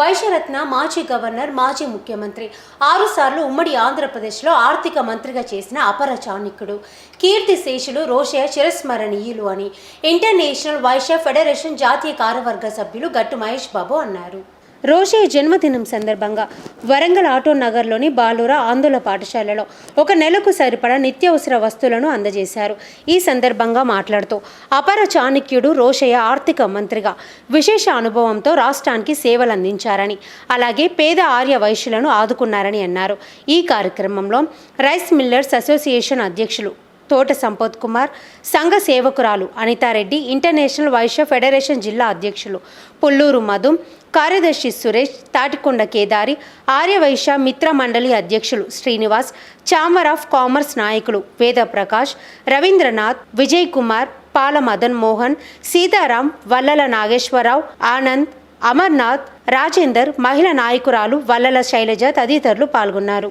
వైశ్యరత్న మాజీ గవర్నర్ మాజీ ముఖ్యమంత్రి ఆరుసార్లు ఉమ్మడి ఆంధ్రప్రదేశ్లో ఆర్థిక మంత్రిగా చేసిన అపర చాణిక్యుడు కీర్తి శేషులు రోషయ్య చిరస్మరణీయులు అని. ఇంటర్నేషనల్ వైశ్య ఫెడరేషన్ జాతీయ కార్యవర్గ సభ్యులు గట్టు మహేష్ బాబు అన్నారు. రోషయ్య జన్మదినం సందర్భంగా వరంగల్ ఆటో నగర్లోని బాలుర ఆందోళన పాఠశాలలో ఒక నెలకు సరిపడా నిత్యావసర వస్తువులను అందజేశారు. ఈ సందర్భంగా మాట్లాడుతూ అపర చాణక్యుడు రోషయ్య ఆర్థిక మంత్రిగా విశేష అనుభవంతో రాష్ట్రానికి సేవలు అందించారని అలాగే పేద ఆర్య వైశ్యులను ఆదుకున్నారని అన్నారు. ఈ కార్యక్రమంలో రైస్ మిల్లర్స్ అసోసియేషన్ అధ్యక్షులు తోట సంపత్ కుమార్ సంఘ సేవకురాలు అనితారెడ్డి ఇంటర్నేషనల్ వైశ్య ఫెడరేషన్ జిల్లా అధ్యక్షులు పుల్లూరు మధు కార్యదర్శి సురేష్ తాటికొండ కేదారి ఆర్యవైశ్య మిత్ర మండలి అధ్యక్షులు శ్రీనివాస్ ఛాంబర్ ఆఫ్ కామర్స్ నాయకులు వేద ప్రకాష్ రవీంద్రనాథ్ విజయ్ కుమార్ పాల మదన్ మోహన్ సీతారాం వల్లల నాగేశ్వరరావు ఆనంద్ అమర్నాథ్ రాజేందర్ మహిళా నాయకురాలు వల్లల శైలజ తదితరులు పాల్గొన్నారు.